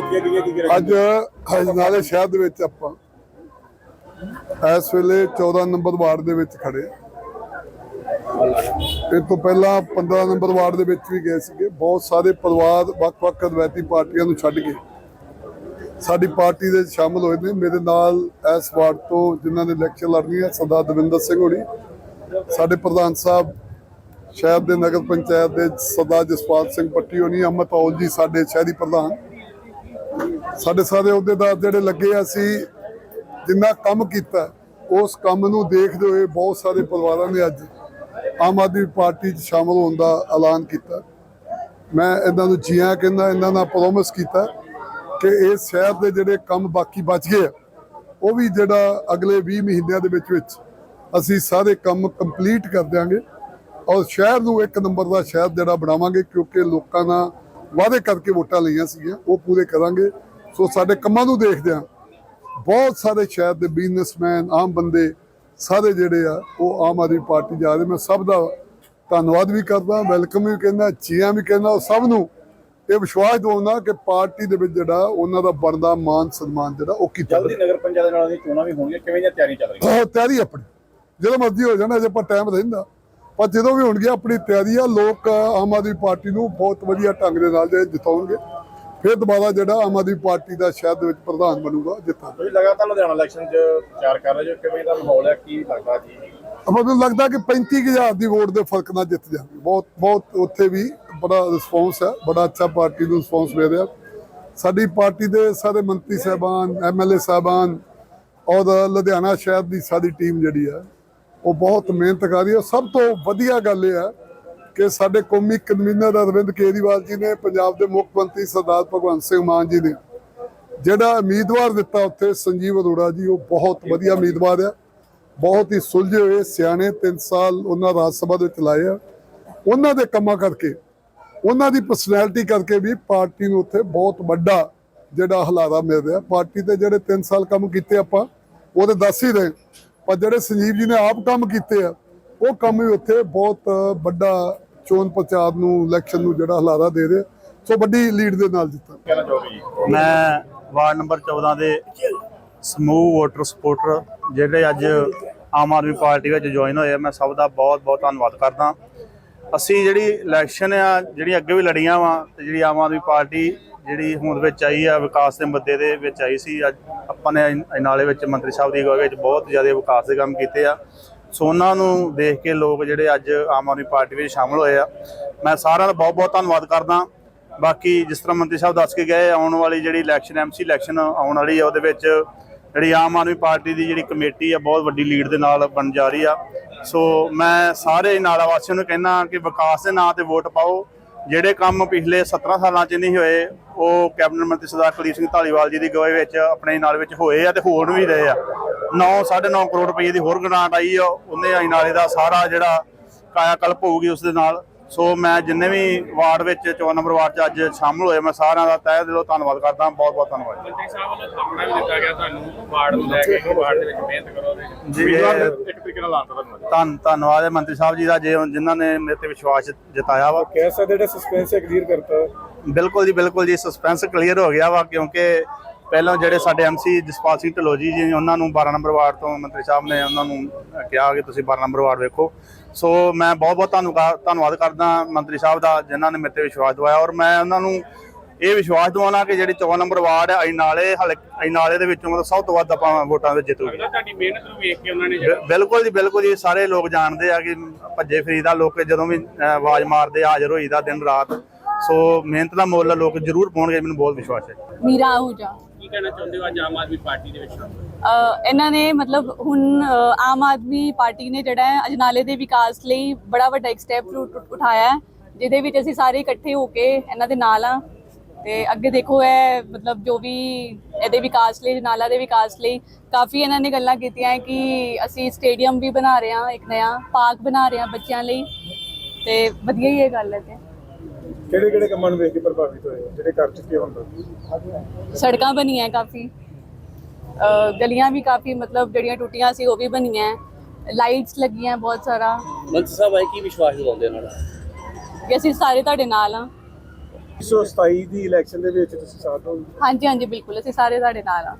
ਕੀਤੀਆਂ ਗਈਆਂ ਕੀ ਕਰਾਂਗੇ? ਅੱਜ ਹਜਨਾਲੇ ਸ਼ਹਿਰ ਦੇ ਵਿੱਚ ਆਪਾਂ ਇਸ ਵੇਲੇ 14 ਨੰਬਰ ਵਾਰਡ ਦੇ ਵਿੱਚ ਖੜੇ ਇਹ ਤੋਂ ਪਹਿਲਾਂ 15 ਨੰਬਰ ਵਾਰਡ ਦੇ ਵਿੱਚ ਵੀ ਗਏ ਸੀਗੇ। ਬਹੁਤ ਸਾਰੇ ਪਰਿਵਾਰ, ਵੱਖ-ਵੱਖ ਰਵਾਇਤੀ ਪਾਰਟੀਆਂ ਨੂੰ ਛੱਡ ਕੇ ਸਾਡੀ ਪਾਰਟੀ ਦੇ ਵਿੱਚ ਸ਼ਾਮਲ ਹੋਏ ਨੇ। ਮੇਰੇ ਨਾਲ ਇਸ ਵਾਰਡ ਤੋਂ ਜਿਨ੍ਹਾਂ ਨੇ ਇਲੈਕਸ਼ਨ ਲੜਨੀ ਹੈ, ਸਰਦਾਰ ਦਵਿੰਦਰ ਸਿੰਘ ਹੋਣੀ, ਸਾਡੇ ਪ੍ਰਧਾਨ ਸਾਹਿਬ, ਸ਼ਹਿਰ ਦੇ ਨਗਰ ਪੰਚਾਇਤ ਦੇ ਸਰਦਾਰ ਜਸਪਾਲ ਸਿੰਘ ਪੱਟੀ ਹੋਣੀ ਅਮਤ ਔਲ ਜੀ, ਸਾਡੇ ਸ਼ਹਿਰੀ ਪ੍ਰਧਾਨ। ਸਾਡੇ ਸਾਰੇ ਅਹੁਦੇਦਾਰ ਜਿਹੜੇ ਲੱਗੇ ਅਸੀਂ ਜਿੰਨਾ ਕੰਮ ਕੀਤਾ, ਉਸ ਕੰਮ ਨੂੰ ਦੇਖਦੇ ਹੋਏ ਬਹੁਤ ਸਾਰੇ ਪਰਿਵਾਰਾਂ ਨੇ ਅੱਜ ਆਮ ਆਦਮੀ ਪਾਰਟੀ 'ਚ ਸ਼ਾਮਲ ਹੋਣ ਦਾ ਐਲਾਨ ਕੀਤਾ। ਮੈਂ ਇਹਨਾਂ ਨੂੰ ਜੀਆਂ ਕਹਿੰਦਾ, ਇਹਨਾਂ ਨਾਲ ਪ੍ਰੋਮਿਸ ਕੀਤਾ ਕਿ ਇਸ ਸ਼ਹਿਰ ਦੇ ਜਿਹੜੇ ਕੰਮ ਬਾਕੀ ਬਚ ਗਏ ਆ, ਉਹ ਵੀ ਜਿਹੜਾ ਅਗਲੇ 20 ਮਹੀਨਿਆਂ ਦੇ ਵਿੱਚ ਵਿੱਚ ਅਸੀਂ ਸਾਰੇ ਕੰਮ ਕੰਪਲੀਟ ਕਰ ਦਿਆਂਗੇ ਔਰ ਸ਼ਹਿਰ ਨੂੰ ਇੱਕ ਨੰਬਰ ਦਾ ਸ਼ਹਿਰ ਜਿਹੜਾ ਬਣਾਵਾਂਗੇ, ਕਿਉਂਕਿ ਲੋਕਾਂ ਨਾਲ ਵਾਅਦੇ ਕਰਕੇ ਵੋਟਾਂ ਲਈਆਂ ਸੀਗੀਆਂ, ਉਹ ਪੂਰੇ ਕਰਾਂਗੇ। ਸੋ ਸਾਡੇ ਕੰਮਾਂ ਨੂੰ ਦੇਖਦੇ ਹਾਂ। ਬਹੁਤ ਸਾਰੇ ਸ਼ਹਿਰ ਦੇ ਬਿਜ਼ਨਸਮੈਨ ਆਮ ਬੰਦੇ ਸਾਰੇ ਜਿਹੜੇ ਆ ਉਹ ਆਮ ਆਦਮੀ ਪਾਰਟੀ ਜਾ ਰਹੇ। ਮੈਂ ਸਭ ਦਾ ਧੰਨਵਾਦ ਵੀ ਕਰਦਾ ਵੈਲਕਮ ਵੀ ਕਹਿੰਦਾ ਚੀਆਂ ਵੀ ਕਹਿੰਦਾ ਸਭ ਨੂੰ ਇਹ ਵਿਸ਼ਵਾਸ ਦਿਵਾਉਣਾ ਕਿ ਪਾਰਟੀ ਦੇ ਵਿੱਚ ਜਿਹੜਾ ਉਹਨਾਂ ਦਾ ਬਣਦਾ ਮਾਨ ਸਨਮਾਨ ਜਿਹੜਾ ਉਹ ਕੀਤਾ ਜਲਦੀ ਨਗਰ ਪੰਚਾਇਤ ਨਾਲ ਦੀ ਚੋਣਾਂ ਵੀ ਹੋਣਗੀਆਂ ਕਿਵੇਂ ਦੀਆਂ ਤਿਆਰੀਆਂ ਚੱਲ ਰਹੀਆਂ? ਬਹੁਤ ਤਿਆਰੀ ਆਪਣੀ। ਜਦੋਂ ਮਰਜ਼ੀ ਹੋ ਜਾਣਾ ਅਜੇ ਪਰ ਟਾਈਮ ਰਹਿੰਦਾ। ਪਰ ਜਦੋਂ ਵੀ ਹੋਣਗੇ ਆਪਣੀ ਤਿਆਰੀ ਆ ਲੋਕ ਆਮ ਆਦਮੀ ਪਾਰਟੀ ਨੂੰ ਬਹੁਤ ਵਧੀਆ ਢੰਗ ਦੇ ਨਾਲ ਜੇ ਜਿਤਾਉਣਗੇ। ਫਿਰ ਦੁਬਾਰਾ ਜਿਹੜਾ ਆਮ ਆਦਮੀ ਪਾਰਟੀ ਦਾ ਸ਼ਹਿਰ ਦੇ ਵਿੱਚ ਪ੍ਰਧਾਨ ਬਣੂਗਾ ਜਿੱਤਾਂ। ਤੁਸੀਂ ਲਗਾਤਾਰ ਲੁਧਿਆਣਾ ਇਲੈਕਸ਼ਨ 'ਚ ਪ੍ਰਚਾਰ ਕਰ ਰਹੇ ਜੋ ਕਿਵੇਂ ਦਾ ਮਾਹੌਲ ਹੈ ਕੀ ਲੱਗਦਾ ਜੀ? ਮੈਨੂੰ ਲੱਗਦਾ ਕਿ 35000 ਦੀ ਵੋਟ ਦੇ ਫ਼ਰਕ ਨਾਲ ਜਿੱਤ ਜਾਣਗੇ। ਬਹੁਤ ਬਹੁਤ ਉੱਥੇ ਵੀ ਬੜਾ ਰਿਸਪੌਂਸ ਹੈ ਬੜਾ ਅੱਛਾ ਪਾਰਟੀ ਨੂੰ ਰਿਸਪੌਂਸ ਮਿਲ ਰਿਹਾ। ਸਾਡੀ ਪਾਰਟੀ ਦੇ ਸਾਰੇ ਮੰਤਰੀ ਸਾਹਿਬਾਨ ਐਮਐਲਏ ਸਾਹਿਬਾਨ ਔਰ ਲੁਧਿਆਣਾ ਸ਼ਹਿਰ ਦੀ ਸਾਡੀ ਟੀਮ ਜਿਹੜੀ ਹੈ ਉਹ ਬਹੁਤ ਮਿਹਨਤ ਕਰ ਰਹੀ ਹੈ। ਸਭ ਤੋਂ ਵਧੀਆ ਗੱਲ ਇਹ ਹੈ ਕਿ ਸਾਡੇ ਕੌਮੀ ਕਨਵੀਨਰ ਅਰਵਿੰਦ ਕੇਜਰੀਵਾਲ ਜੀ ਨੇ ਪੰਜਾਬ ਦੇ ਮੁੱਖ ਮੰਤਰੀ ਸਰਦਾਰ ਭਗਵੰਤ ਸਿੰਘ ਮਾਨ ਜੀ ਨੇ ਜਿਹੜਾ ਉਮੀਦਵਾਰ ਦਿੱਤਾ ਉੱਥੇ, ਸੰਜੀਵ ਅਰੋੜਾ ਜੀ, ਉਹ ਬਹੁਤ ਵਧੀਆ ਉਮੀਦਵਾਰ ਆ। ਬਹੁਤ ਹੀ ਸੁਲਝੇ ਹੋਏ, ਸਿਆਣੇ 3 ਸਾਲ ਉਹਨਾਂ ਰਾਜ ਸਭਾ ਦੇ ਵਿੱਚ ਲਾਏ ਆ। ਉਹਨਾਂ ਦੇ ਕੰਮਾਂ ਕਰਕੇ, ਉਹਨਾਂ ਦੀ ਪਰਸਨੈਲਿਟੀ ਕਰਕੇ ਵੀ ਪਾਰਟੀ ਨੂੰ ਉੱਥੇ ਬਹੁਤ ਵੱਡਾ ਜਿਹੜਾ ਹਲਾਰਾ ਮਿਲ ਰਿਹਾ। ਪਾਰਟੀ ਤੇ ਜਿਹੜੇ 3 ਸਾਲ ਕੰਮ ਕੀਤੇ ਆਪਾਂ, ਉਹ ਤੇ ਦੱਸ ਹੀ ਰਹੇ। ਪਰ ਜਿਹੜੇ ਸੰਜੀਵ ਜੀ ਨੇ ਆਪ ਕੰਮ ਕੀਤੇ ਆ, ਉਹ ਕੰਮ ਵੀ ਉੱਥੇ ਬਹੁਤ ਵੱਡਾ ਚੋਣ ਪ੍ਰਚਾਰ ਨੂੰ ਇਲੈਕਸ਼ਨ ਨੂੰ ਜਿਹੜਾ ਹਲਾਰਾ ਦੇ ਰਿਹਾ। ਸੋ ਵੱਡੀ ਲੀਡ ਦੇ ਨਾਲ ਜਿੱਤਾਂ। ਕਹਿਣਾ ਚਾਹੋਗੇ ਜੀ? ਮੈਂ ਵਾਰਡ ਨੰਬਰ 14 ਦੇ ਸਮੂਹ ਵੋਟਰ ਸਪੋਰਟਰ ਜਿਹੜੇ ਅੱਜ ਆਮ ਆਦਮੀ ਪਾਰਟੀ ਵਿੱਚ ਜੁਆਇਨ ਹੋਏ ਆ। ਮੈਂ ਸਭ ਦਾ ਬਹੁਤ ਬਹੁਤ ਧੰਨਵਾਦ ਕਰਦਾ। ਅਸੀਂ ਜਿਹੜੀ ਇਲੈਕਸ਼ਨ ਆ ਜਿਹੜੀ ਅੱਗੇ ਵੀ ਲੜੀਆਂ ਵਾ ਤੇ ਜਿਹੜੀ ਆਮ ਆਦਮੀ ਪਾਰਟੀ ਜਿਹੜੀ ਹੋਂਦ ਵਿੱਚ ਆਈ ਆ ਵਿਕਾਸ ਦੇ ਮੁੱਦੇ ਦੇ ਵਿੱਚ ਆਈ ਸੀ ਅੱਜ ਆਪਾਂ ਨੇ ਨਾਲੇ ਵਿੱਚ ਮੰਤਰੀ ਸਾਹਿਬ ਦੀ ਅਗਵਾਈ ਵਿੱਚ ਬਹੁਤ ਜ਼ਿਆਦਾ ਵਿਕਾਸ ਦੇ ਕੰਮ ਕੀਤੇ ਆ। ਸੋ ਉਹਨਾਂ ਨੂੰ ਦੇਖ ਕੇ ਲੋਕ ਜਿਹੜੇ ਅੱਜ ਆਮ ਆਦਮੀ ਪਾਰਟੀ ਵਿੱਚ ਸ਼ਾਮਲ ਹੋਏ ਆ। ਮੈਂ ਸਾਰਿਆਂ ਦਾ ਬਹੁਤ ਬਹੁਤ ਧੰਨਵਾਦ ਕਰਦਾ। ਬਾਕੀ ਜਿਸ ਤਰ੍ਹਾਂ ਮੰਤਰੀ ਸਾਹਿਬ ਦੱਸ ਕੇ ਗਏ, ਆਉਣ ਵਾਲੀ ਜਿਹੜੀ ਇਲੈਕਸ਼ਨ ਐਮਸੀ ਇਲੈਕਸ਼ਨ ਆਉਣ ਵਾਲੀ ਆ, ਉਹਦੇ ਵਿੱਚ ਜਿਹੜੀ ਆਮ ਆਦਮੀ ਪਾਰਟੀ ਦੀ ਜਿਹੜੀ ਕਮੇਟੀ ਆ, ਬਹੁਤ ਵੱਡੀ ਲੀਡ ਦੇ ਨਾਲ ਬਣ ਜਾ ਰਹੀ ਆ। ਸੋ ਮੈਂ ਸਾਰੇ ਨਾਲਾ ਵਾਸੀਆਂ ਨੂੰ ਕਹਿਣਾ ਕਿ ਵਿਕਾਸ ਦੇ ਨਾਂ ਤੇ ਵੋਟ ਪਾਓ। ਜਿਹੜੇ ਕੰਮ ਪਿਛਲੇ 17 ਸਾਲਾਂ 'ਚ ਨਹੀਂ ਹੋਏ, ਉਹ ਕੈਬਨਿਟ ਮੰਤਰੀ ਸਰਦਾਰ ਕੁਲਦੀਪ ਸਿੰਘ ਧਾਲੀਵਾਲ ਜੀ ਦੀ ਅਗਵਾਈ ਵਿੱਚ, ਆਪਣੇ ਨਾਲ ਵਿੱਚ ਹੋਏ ਆ ਤੇ ਹੋਣ ਵੀ ਰਹੇ ਆ। 9 9.5 ਕਰੋੜ ਰੁਪਏ ਦੀ ਹੋਰ ਗ੍ਰਾਂਟ ਆਈ ਆ। ਉਹਨੇ ਆਈ ਨਾਲੇ ਦਾ ਸਾਰਾ ਜਿਹੜਾ ਕਾਇਆ ਕਲਪ ਹੋਊਗੀ ਉਸ ਦੇ ਨਾਲ। ਸੋ ਮੈਂ ਜਿੰਨੇ ਵੀ ਵਾਰਡ ਵਿੱਚ 14 ਨੰਬਰ ਵਾਰਡ 'ਚ ਅੱਜ ਸ਼ਾਮਲ ਹੋਏ ਮੈਂ ਸਾਰਿਆਂ ਦਾ ਤਹਿ ਦਿਲੋਂ ਧੰਨਵਾਦ ਕਰਦਾ। ਬਹੁਤ ਬਹੁਤ ਧੰਨਵਾਦ ਮੰਤਰੀ ਸਾਹਿਬ ਵੱਲੋਂ ਥਾਪੜਾ ਵੀ ਦਿੱਤਾ ਗਿਆ ਤੁਹਾਨੂੰ ਵਾਰਡ ਨੂੰ ਲੈ ਕੇ ਵਾਰਡ ਦੇ ਵਿੱਚ ਮਿਹਨਤ ਕਰੋ ਤੇ ਜੀ ਇੱਕ ਤਰੀਕੇ ਨਾਲ ਲਾਤਾ ਤੁਹਾਨੂੰ? ਧੰਨ ਧੰਨਵਾਦ ਹੈ ਮੰਤਰੀ ਸਾਹਿਬ ਜੀ ਦਾ ਜੇ ਜਿਨ੍ਹਾਂ ਨੇ ਮੇਰੇ ਤੇ ਵਿਸ਼ਵਾਸ ਜਤਾਇਆ ਵਾ। ਕਹਿ ਸਕਦੇ ਜਿਹੜਾ ਸਸਪੈਂਸ ਹੈ ਕਲੀਅਰ ਕਰਤਾ। ਬਿਲਕੁਲ ਜੀ ਬਿਲਕੁਲ ਜੀ ਸਸਪੈਂਸ ਕਲੀਅਰ ਹੋ ਗਿਆ ਵਾ ਕਿਉਂਕਿ ਪਹਿਲਾਂ ਜਿਹੜੇ ਸਾਡੇ ਐਮਸੀ ਜਸਪਾਲ ਸਿੰਘ ਢਲੋਜੀ ਜੀ ਉਹਨਾਂ ਨੂੰ 12 ਨੰਬਰ ਵਾਰਡ ਤੋਂ ਮੰਤਰੀ ਸਾਹਿਬ ਨੇ ਉਹਨਾਂ ਨੂੰ ਕਿਹਾ ਕਿ ਤੁਸੀਂ 12 ਨੰਬਰ ਵਾਰਡ ਵੇਖੋ। ਸੋ ਮੈਂ ਬਹੁਤ ਬਹੁਤ ਧੰਨਵਾਦ ਧੰਨਵਾਦ ਕਰਦਾ ਮੰਤਰੀ ਸਾਹਿਬ ਦਾ ਜਿਨ੍ਹਾਂ ਨੇ ਮੇਰੇ ਤੇ ਵਿਸ਼ਵਾਸ ਦਵਾਇਆ। ਔਰ ਮੈਂ ਉਹਨਾਂ ਨੂੰ ਇਹ ਵਿਸ਼ਵਾਸ ਦਿਵਾਉਣਾ ਕਿ ਜਿਹੜੀ 14 ਨੰਬਰ ਵਾਰਡ ਹੈ ਅਜਨਾਲੇ ਅਜਨਾਲੇ ਦੇ ਵਿੱਚੋਂ ਮਤਲਬ ਸਭ ਤੋਂ ਵੱਧ ਆਪਾਂ ਵੋਟਾਂ ਵਿੱਚ ਜਿੱਤੂਗੇ ਤੁਹਾਡੀ ਮਿਹਨਤ ਨੂੰ ਵੇਖ ਕੇ ਉਹਨਾਂ ਨੇ ਬਿਲਕੁਲ ਜੀ ਬਿਲਕੁਲ ਜੀ। ਸਾਰੇ ਲੋਕ ਜਾਣਦੇ ਆ ਕਿ ਭੱਜੇ ਫਰੀਦਾ ਲੋਕ ਜਦੋਂ ਵੀ ਆਵਾਜ਼ ਮਾਰਦੇ ਹਾਜ਼ਰ ਹੋਈਦਾ ਦਿਨ ਰਾਤ। ਸੋ ਮਿਹਨਤ ਦਾ ਮੁੱਲ ਲੋਕ ਜ਼ਰੂਰ ਪਾਉਣਗੇ ਮੈਨੂੰ ਬਹੁਤ ਵਿਸ਼ਵਾਸ ਹੈ। ਮੀਰਾ ਆਹੂਜਾ ਕੀ ਕਹਿਣਾ ਚਾਹੁੰਦੇ ਹੋ ਅੱਜ ਆਮ ਆਦਮੀ ਪਾਰਟੀ ਦੇ ਵਿੱਚ? ਸ਼ਾਮਲ ਹੋਏ? ਅ, ਇਹਨਾਂ ਨੇ ਮਤਲਬ ਹੁਣ ਅ, ਆਮ ਆਦਮੀ ਪਾਰਟੀ ਨੇ ਜਿਹੜਾ ਹੈ ਅਜਨਾਲੇ ਦੇ ਵਿਕਾਸ ਲਈ ਬੜਾ ਵੱਡਾ ਇੱਕ ਸਟੈਪ ਉਠਾਇਆ ਹੈ ਜਿਹਦੇ ਵਿੱਚ ਅਸੀਂ ਸਾਰੇ ਇਕੱਠੇ ਹੋ ਕੇ ਇਹਨਾਂ ਦੇ ਨਾਲ ਆ ਤੇ ਅੱਗੇ ਦੇਖੋ ਇਹ ਮਤਲਬ ਜੋ ਵੀ ਇਹਦੇ ਵਿਕਾਸ ਲਈ ਅਜਨਾਲਾ ਦੇ ਵਿਕਾਸ ਲਈ ਕਾਫੀ ਇਹਨਾਂ ਨੇ ਗੱਲਾਂ ਕੀਤੀਆਂ ਹੈ ਕਿ ਅਸੀਂ ਸਟੇਡੀਅਮ ਵੀ ਬਣਾ ਰਹੇ ਹਾਂ ਇੱਕ ਨਵਾਂ ਪਾਰਕ ਬਣਾ ਰਹੇ ਹਾਂ ਬੱਚਿਆਂ ਲਈ। ਤੇ ਵਧੀਆ ਹੀ ਇਹ ਗੱਲ ਹੈ ਤੇ ਕਿਹੜੇ ਕਿਹੜੇ ਕੰਮਾਂ ਨੂੰ ਵੇਖ ਕੇ ਪ੍ਰਭਾਵਿਤ ਹੋਏ ਹੋ, ਜਿਹੜੇ ਕਰ ਚੁੱਕੇ ਤੱਕ ਸੜਕਾਂ ਬਣੀਆਂ ਕਾਫੀ। ਅ, ਗਲੀਆਂ ਵੀ ਕਾਫੀ ਮਤਲਬ ਜਿਹੜੀਆਂ ਟੁੱਟੀਆਂ ਸੀ ਉਹ ਵੀ ਬਣੀਆਂ। ਲਾਈਟਸ ਲੱਗੀਆਂ ਬਹੁਤ ਸਾਰਾ। ਮੰਤਰੀ ਸਾਹਿਬ ਆਏ ਕੀ ਵਿਸ਼ਵਾਸ ਦਿਵਾਉਂਦੇ ਉਹਨਾਂ ਦਾ? ਕਿ ਅਸੀਂ ਸਾਰੇ ਤੁਹਾਡੇ ਨਾਲ ਆ 127 ਦੀ ਇਲੈਕਸ਼ਨ ਦੇ ਵਿੱਚ ਤੁਸੀਂ ਸਾਥ ਹੋ ਹਾਂਜੀ ਹਾਂਜੀ ਬਿਲਕੁਲ ਅਸੀਂ ਸਾਰੇ ਤੁਹਾਡੇ ਨਾਲ ਆ